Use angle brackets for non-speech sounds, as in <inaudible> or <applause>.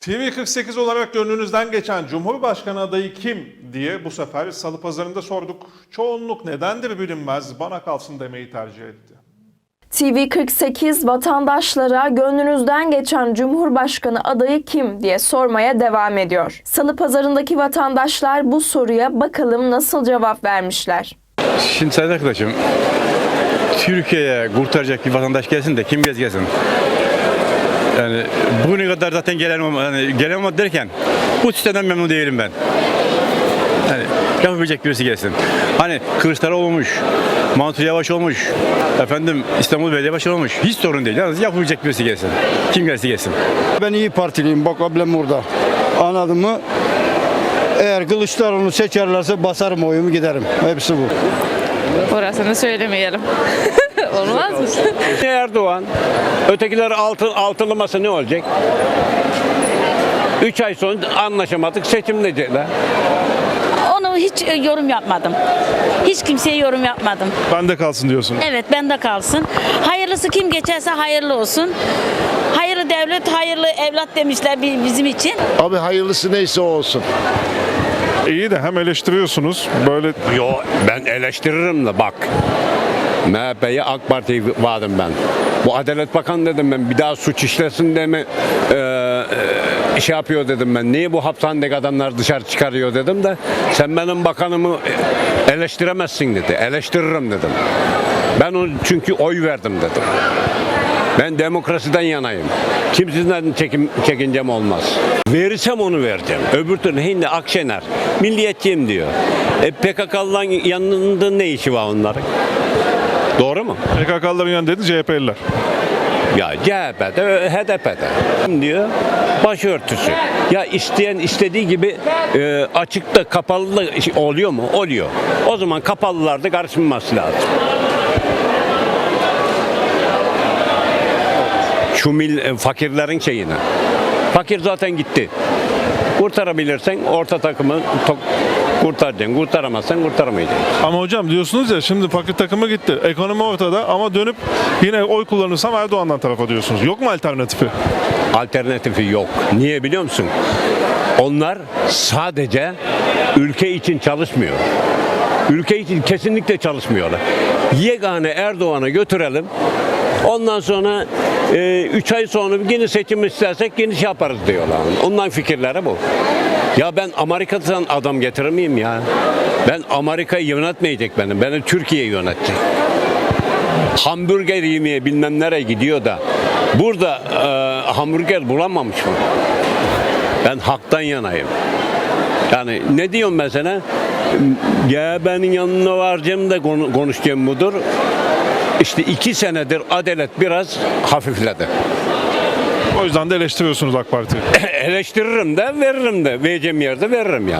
TV48 olarak gönlünüzden geçen Cumhurbaşkanı adayı kim diye bu sefer salı pazarında sorduk. Çoğunluk nedendir bilinmez bana kalsın demeyi tercih etti. TV48 vatandaşlara gönlünüzden geçen Cumhurbaşkanı adayı kim diye sormaya devam ediyor. Salı pazarındaki vatandaşlar bu soruya bakalım nasıl cevap vermişler. Şimdi sayın arkadaşım, Türkiye'ye kurtaracak bir vatandaş gelsin de kim gez gelsin. Yani bugüne kadar zaten gelen olmadı, yani gelen olmadı derken bu sistemden memnun değilim ben. Yani yapabilecek birisi gelsin. Hani Kılıçdaroğlu olmuş, Mansur Yavaş olmuş, efendim İstanbul Belediye Başkanı olmuş. Hiç sorun değil. Yalnız yapabilecek birisi gelsin. Kim gelirse gelsin. Ben iyi Partiliyim. Bak ablem burada. Anladın mı? Eğer Kılıçdaroğlu'nu seçerlerse basarım oyumu giderim. Hepsi bu. Orasını söylemeyelim. <laughs> Olmaz mı? <laughs> Erdoğan. Ötekiler altı, altılaması ne olacak? Üç ay sonra anlaşamadık seçimleyecekler. Onu hiç e, yorum yapmadım. Hiç kimseye yorum yapmadım. Bende kalsın diyorsun. Evet bende kalsın. Hayırlısı kim geçerse hayırlı olsun. Hayırlı devlet, hayırlı evlat demişler bi- bizim için. Abi hayırlısı neyse o olsun. İyi de hem eleştiriyorsunuz böyle Yo ben eleştiririm de bak. MHP'ye AK Parti'yi vadım ben. Bu Adalet Bakanı dedim ben bir daha suç işlesin de mi e, e, şey yapıyor dedim ben. Niye bu hapishanedeki adamlar dışarı çıkarıyor dedim de sen benim bakanımı eleştiremezsin dedi. Eleştiririm dedim. Ben onu çünkü oy verdim dedim. Ben demokrasiden yanayım. Kimsizden çekim, çekincem olmaz. Verirsem onu vereceğim. Öbür türlü hindi Akşener. Milliyetçiyim diyor. E PKK'lıların yanında ne işi var onların? Doğru mu? PKK'ların yanında dedi CHP'liler. Ya CHP'de, HDP'de diyor başörtüsü. Ya isteyen istediği gibi e, açıkta kapalı da iş- oluyor mu? Oluyor. O zaman kapalılarda karışmaması lazım. Şu mil, e, fakirlerin şeyine. Fakir zaten gitti. Kurtarabilirsen orta takımı kurtaracaksın. Kurtaramazsan kurtaramayacaksın. Ama hocam diyorsunuz ya şimdi fakir takımı gitti. Ekonomi ortada ama dönüp yine oy kullanırsam Erdoğan'dan tarafa diyorsunuz. Yok mu alternatifi? alternatifi yok. Niye biliyor musun? Onlar sadece ülke için çalışmıyor. Ülke için kesinlikle çalışmıyorlar. Yegane Erdoğan'ı götürelim. Ondan sonra 3 ay sonra yine seçim istersek yine şey yaparız diyorlar. Ondan fikirleri bu. Ya ben Amerika'dan adam getirir miyim ya? Ben Amerika'yı yönetmeyecek benim. Beni Türkiye yönetecek hamburger yemeye bilmem nereye gidiyor da burada e, hamburger bulamamış mı? Ben haktan yanayım. Yani ne diyorum mesela? Ya benim yanına varacağım da konu- konuşacağım budur. İşte iki senedir adalet biraz hafifledi. O yüzden de eleştiriyorsunuz AK Parti'yi. <laughs> Eleştiririm de veririm de. Vereceğim yerde veririm ya.